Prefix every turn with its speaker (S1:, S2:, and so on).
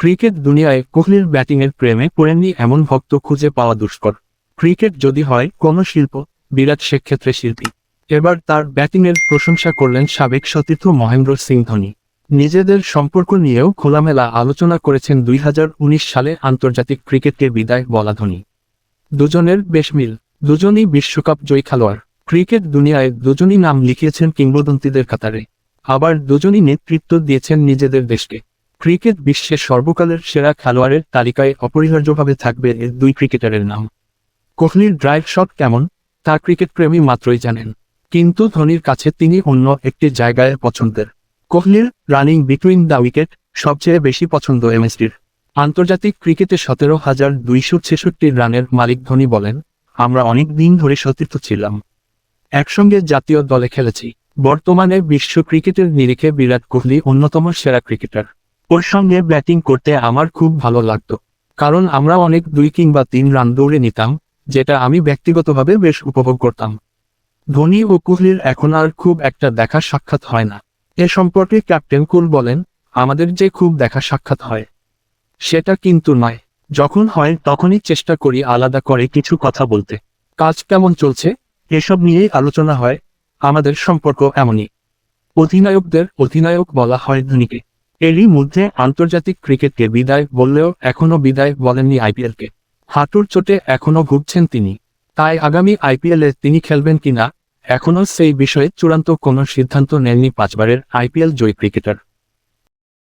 S1: Cricket দুনিয়ায় কোহলির ব্যাটিংয়ের প্রেমে পড়েননি এমন ভক্ত খুঁজে পাওয়া দুষ্কর। ক্রিকেট যদি হয়, কোনো শিল্প? বিরাট সেক্ষেত্রে শিল্পী। এবার তার ব্যাটিংয়ের প্রশংসা করলেন সাবেক সতীর্থ মহেন্দ্র সিং ধোনি। নিজেদের সম্পর্ক নিয়েও খোলামেলা আলোচনা করেছেন দুই হাজার উনিশ সালে আন্তর্জাতিক ক্রিকেটকে বিদায় বলা ধোনি। দুজনের বেশ মিল। দুজনই বিশ্বকাপ জয়ী খেলোয়াড়। ক্রিকেট দুনিয়ায় দুজনই নাম লিখিয়েছেন কিংবদন্তিদের কাতারে। আবার দুজনই নেতৃত্ব দিয়েছেন নিজেদের দেশকে। ক্রিকেট বিশ্বের সর্বকালের সেরা খেলোয়াড়ের তালিকায় অপরিহার্যভাবে থাকবে এর দুই ক্রিকেটারের নাম। কোহলির ড্রাইভ শট কেমন? তা ক্রিকেট প্রেমী মাত্রই জানেন। কিন্তু ধোনির কাছে তিনি অন্য একটি জায়গায় পছন্দের। কোহলির রানিং বিটুইন দ্য উইকেট সবচেয়ে বেশি পছন্দ এমএসডির আন্তর্জাতিক ক্রিকেটে সতেরো হাজার দুইশো ছেষট্টি রানের মালিক ধোনি বলেন, আমরা অনেক দিন ধরে সতীর্থ ছিলাম। একসঙ্গে জাতীয় দলে খেলেছি। বর্তমানে বিশ্ব ক্রিকেটের নিরিখে বিরাট কোহলি অন্যতম সেরা ক্রিকেটার। ওর সঙ্গে ব্যাটিং করতে আমার খুব ভালো লাগতো। কারণ আমরা অনেক দুই কিংবা তিন রান দৌড়ে নিতাম, যেটা আমি ব্যক্তিগতভাবে বেশ উপভোগ করতাম। ধোনি ও কোহলির এখন আর খুব একটা দেখা সাক্ষাৎ হয় না। এ সম্পর্কে ক্যাপ্টেন কুল বলেন, আমাদের যে খুব দেখা সাক্ষাৎ হয়, সেটা কিন্তু নয়। যখন হয় তখনই চেষ্টা করি আলাদা করে কিছু কথা বলতে। কাজ কেমন চলছে? এসব নিয়েই আলোচনা হয়। আমাদের সম্পর্ক এমনই। অধিনায়কদের অধিনায়ক বলা হয় ধোনিকে। এরই মধ্যে আন্তর্জাতিক ক্রিকেটকে বিদায় বললেও এখনও বিদায় বলেননি আইপিএলকে। হাঁটুর চোটে এখনও ভুগছেন তিনি। তাই আগামী আইপিএলে তিনি খেলবেন কিনা এখনও সেই বিষয়ে চূড়ান্ত কোনো সিদ্ধান্ত নেননি পাঁচবারের আইপিএল জয়ী ক্রিকেটার।